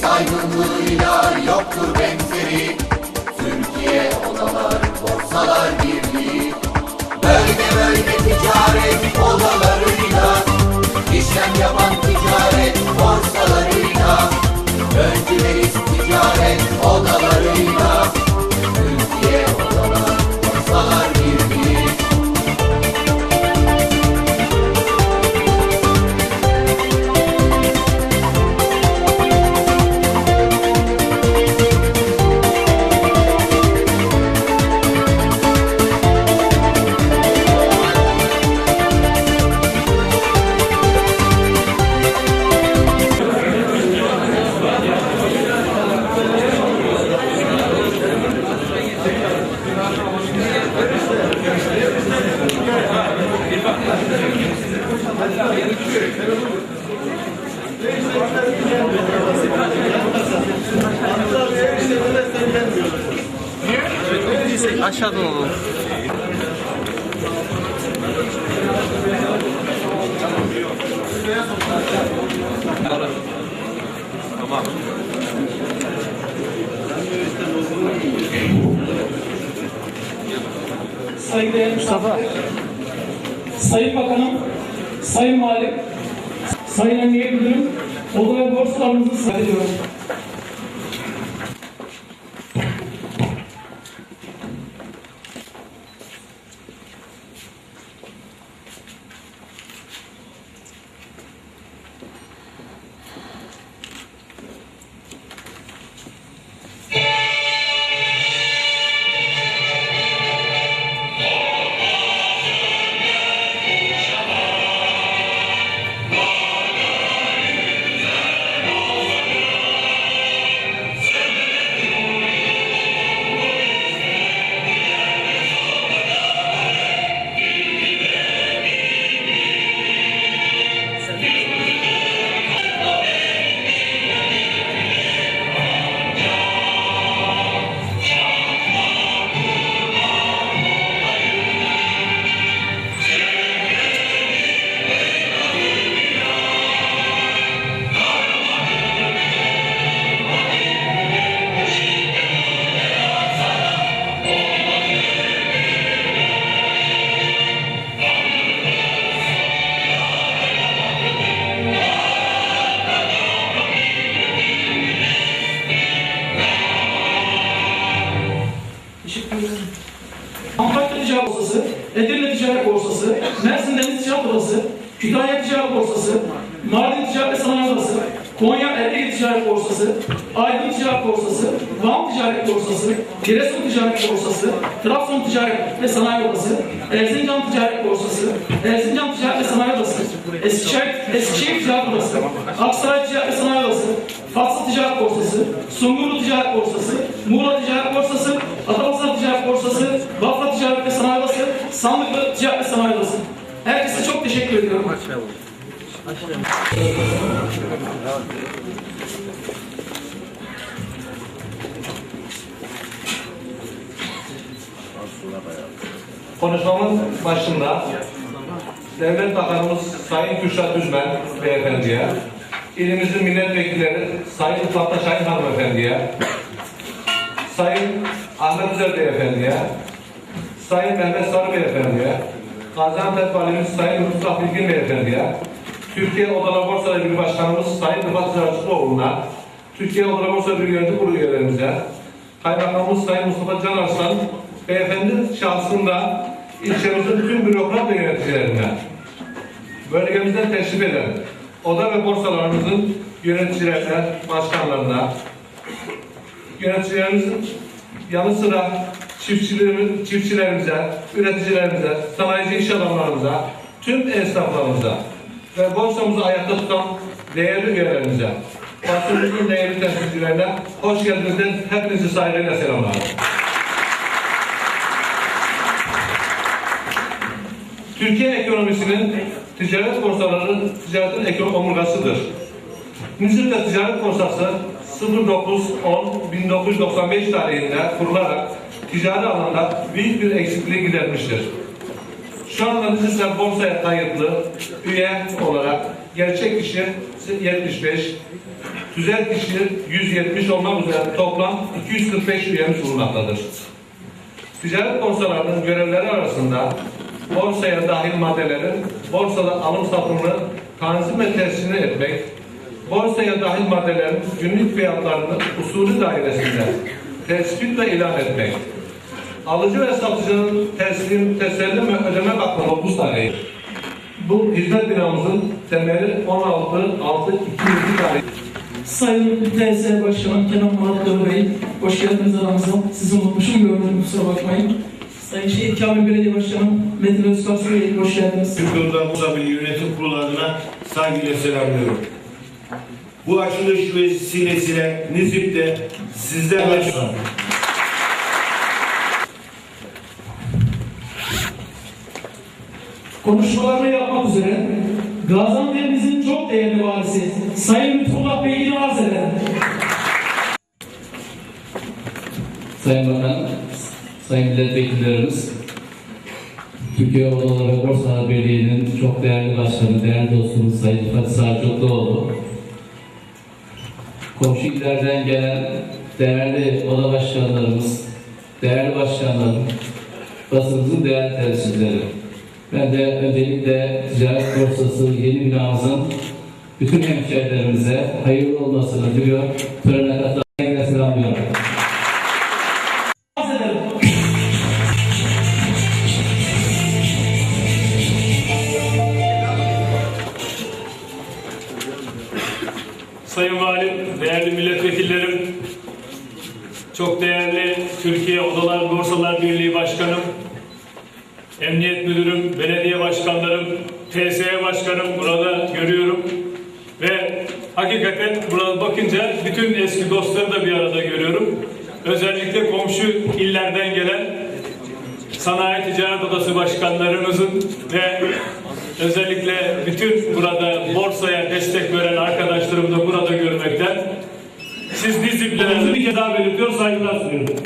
saygınlığıyla yoktur benzeri Aşağıdan alalım. Tamam. Saygıdeğer Mustafa. Sayın Bakanım, Sayın Valim, Sayın Emniyet Müdürüm, oda ve borsalarınızı saygılıyorum. Ticaret Borsası, Aydın Ticaret Borsası, Van Ticaret Borsası, Giresun Ticaret Borsası, Trabzon Ticaret ve Sanayi Odası, Erzincan Ticaret Borsası, Erzincan Ticaret ve Sanayi Odası, Eskişehir, Eskişehir Ticaret Odası, Aksaray Ticaret ve Sanayi Odası, Fatsa Ticaret Borsası, Sungurlu Ticaret Borsası, Muğla Ticaret Borsası, Adapazarı Ticaret Borsası, Bafra Ticaret ve Sanayi Odası, Sandıklı Ticaret ve Sanayi Odası. Herkese çok teşekkür ediyorum. Konuşmamın başında Devlet Bakanımız Sayın Kürşat Düzmen Beyefendi'ye, ilimizin milletvekilleri Sayın Fatma Şahin Hanımefendi'ye, Sayın Ahmet Üzer Beyefendi'ye, Sayın Mehmet Sarı Beyefendi'ye, Gaziantep Valimiz Sayın Mustafa Bilgin Beyefendi'ye, Türkiye Odalar Borsaları Birliği Başkanımız Sayın Rıfat Ziraatçıoğlu'na, Türkiye Odalar Borsaları Birliği Yönetim Kurulu üyelerimize, Kaymakamımız Sayın Mustafa Can Arslan Beyefendi şahsında ilçemizin tüm bürokrat ve yöneticilerine, bölgemizden teşrif eden oda ve borsalarımızın yöneticilerine, başkanlarına, yöneticilerimizin yanı sıra çiftçilerimiz, çiftçilerimize, üreticilerimize, sanayici iş adamlarımıza, tüm esnaflarımıza ve borsamızı ayakta tutan değerli üyelerimize, basınımızın değerli temsilcilerine hoş geldiniz. Hepinizi saygıyla selamlarım. Türkiye ekonomisinin ticaret borsaları ticaretin ekonomi omurgasıdır. Mısır'da ticaret borsası 09-10-1995 tarihinde kurularak ticari alanda büyük bir eksikliği gidermiştir. Şu anda Mısır'da borsaya kayıtlı üye olarak gerçek kişi 75, tüzel kişi 170 olmak üzere toplam 245 üyemiz bulunmaktadır. Ticaret borsalarının görevleri arasında borsaya dahil maddelerin borsada alım satımını tanzim ve tescil etmek, borsaya dahil maddelerin günlük fiyatlarını usulü dairesinde tespit ve ilan etmek, alıcı ve satıcının teslim, teslim ve ödeme bakımı 9 tane. Bu hizmet binamızın temeli 16 6 200 tane. Sayın TS Başkanım Kenan Murat Dövbe Bey, hoş geldiniz aramıza. Sizi unutmuşum gördüm, kusura bakmayın. Sayın Şehit Kamil Belediye Başkanım Metin Özkarsı Bey, hoş geldiniz. Türkiye'den Musa Bey Yönetim Kurulu adına saygıyla selamlıyorum. Bu açılış vesilesiyle Nizip'te sizlerle Konuşmalarını yapmak üzere Gaziantep'imizin çok değerli valisi Sayın Lütfullah Bey'i arz ederim. Sayın Bakan, Sayın Milletvekillerimiz, Türkiye Odaları Borsalar Birliği'nin çok değerli başkanı, değerli dostumuz Sayın Fatih Sarcıklıoğlu, komşu illerden gelen değerli oda başkanlarımız, değerli başkanlarım, basınımızın değerli temsilcileri. Ben de öncelikle Ticaret Borsası yeni binamızın bütün hemşehrilerimize hayırlı olmasını diliyor. Törene katılan selamlıyorum. Sayın Valim, değerli milletvekillerim, çok değerli Türkiye Odalar Borsalar Birliği Başkanım, Emniyet Müdürüm, belediye başkanlarım, TSE Başkanım burada görüyorum. Ve hakikaten burada bakınca bütün eski dostları da bir arada görüyorum. Özellikle komşu illerden gelen Sanayi Ticaret Odası başkanlarımızın ve özellikle bütün burada borsaya destek veren arkadaşlarımı da burada görmekten siz Niziplerinizi bir kez daha belirtiyor, saygılar sunuyorum.